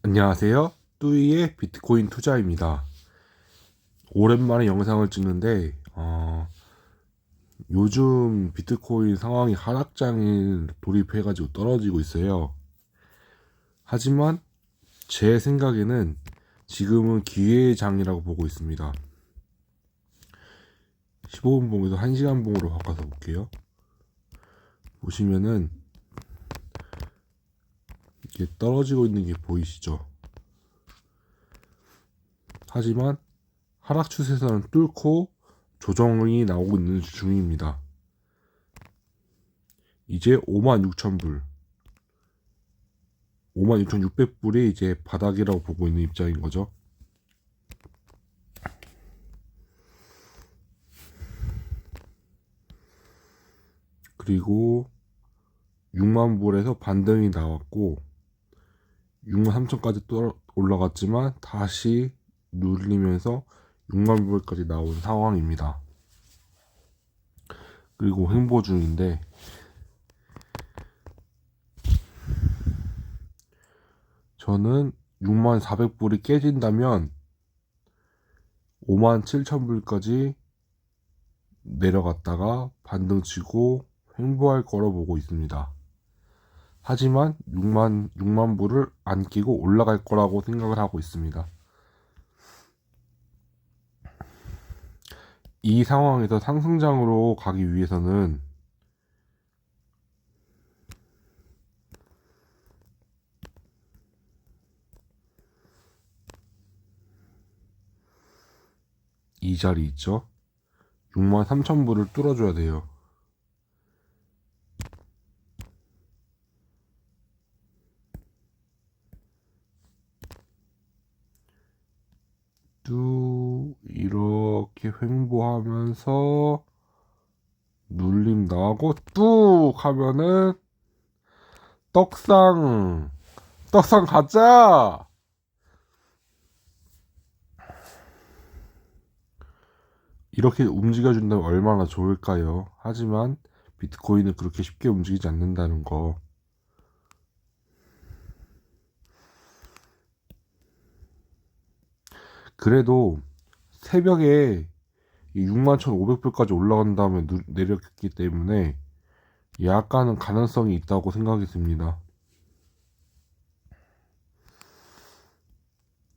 안녕하세요. 뚜이의 비트코인 투자입니다. 오랜만에 영상을 찍는데, 어, 요즘 비트코인 상황이 하락장에 돌입해가지고 떨어지고 있어요. 하지만 제 생각에는 지금은 기회의 장이라고 보고 있습니다. 15분 봉에서 1시간 봉으로 바꿔서 볼게요. 보시면은 이렇게 떨어지고 있는 게 보이시죠? 하지만 하락 추세선을 뚫고 조정이 나오고 있는 중입니다. 이제 56,000불, 56,600불이 이제 바닥이라고 보고 있는 입장인 거죠. 그리고 6만 불에서 반등이 나왔고 6만 3천까지 또 올라갔지만 다시 눌리면서 6만 불까지 나온 상황입니다. 그리고 횡보 중인데 저는 6만 400불이 깨진다면 5만 7천 불까지 내려갔다가 반등 치고 횡보할 거로 보고 있습니다. 하지만 6만 6만 불을 안 끼고 올라갈 거라고 생각을 하고 있습니다. 이 상황에서 상승장으로 가기 위해서는 이 자리 있죠? 6만 3천 불을 뚫어줘야 돼요. 뚝 이렇게 횡보하면서 눌림 나오고 뚝 하면은 떡상 떡상 가자 이렇게 움직여준다면 얼마나 좋을까요? 하지만 비트코인은 그렇게 쉽게 움직이지 않는다는 거 그래도 새벽에 61,500불까지 올라간 다음에 누- 내렸기 때문에 약간은 가능성이 있다고 생각이 듭니다.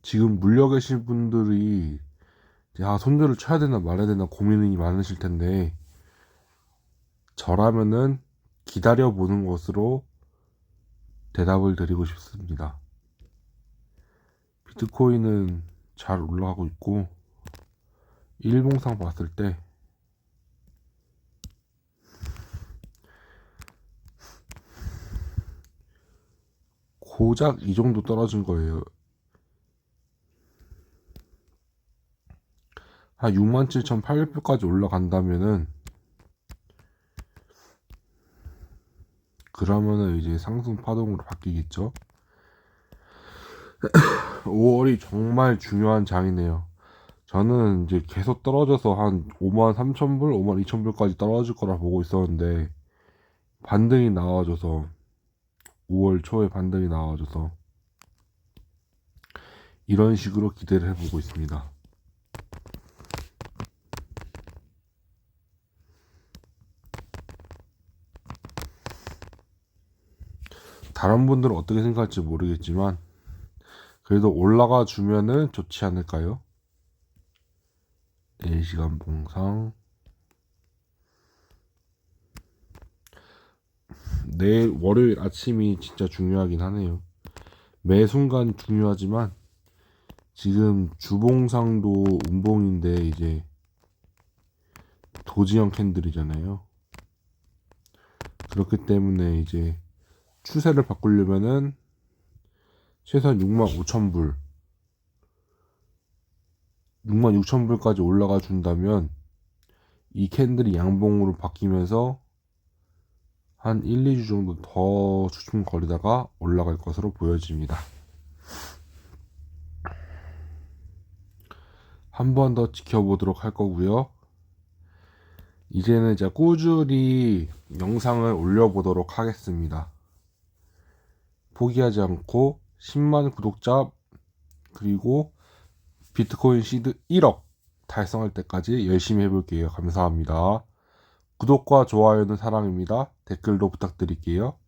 지금 물려 계신 분들이 이제 아, 손절을 쳐야 되나 말아야 되나 고민이 많으실 텐데 저라면은 기다려 보는 것으로 대답을 드리고 싶습니다. 비트코인은 잘 올라가고 있고 일봉상 봤을 때 고작 이 정도 떨어진 거예요. 한 67,800불까지 올라간다면은 그러면은 이제 상승 파동으로 바뀌겠죠. 5월이 정말 중요한 장이네요. 저는 이제 계속 떨어져서 한 5만 3천 불, 5만 2천 불까지 떨어질 거라 보고 있었는데 반등이 나와줘서 5월 초에 반등이 나와줘서 이런 식으로 기대를 해보고 있습니다. 다른 분들은 어떻게 생각할지 모르겠지만 그래도 올라가 주면은 좋지 않을까요? 4시간 봉상 내일 월요일 아침이 진짜 중요하긴 하네요. 매 순간 중요하지만 지금 주봉상도 운봉인데 이제 도지형 캔들이잖아요. 그렇기 때문에 이제 추세를 바꾸려면은 최소한 6만 5천 불 6만 6천 불까지 올라가 준다면 이 캔들이 양봉으로 바뀌면서 한 1, 2주 정도 더 주춤거리다가 올라갈 것으로 보여집니다. 한 번 더 지켜보도록 할 거고요. 이제는 이제 꾸준히 영상을 올려보도록 하겠습니다. 포기하지 않고 10만 구독자 그리고 비트코인 시드 1억 달성할 때까지 열심히 해볼게요. 감사합니다. 구독과 좋아요는 사랑입니다. 댓글도 부탁드릴게요.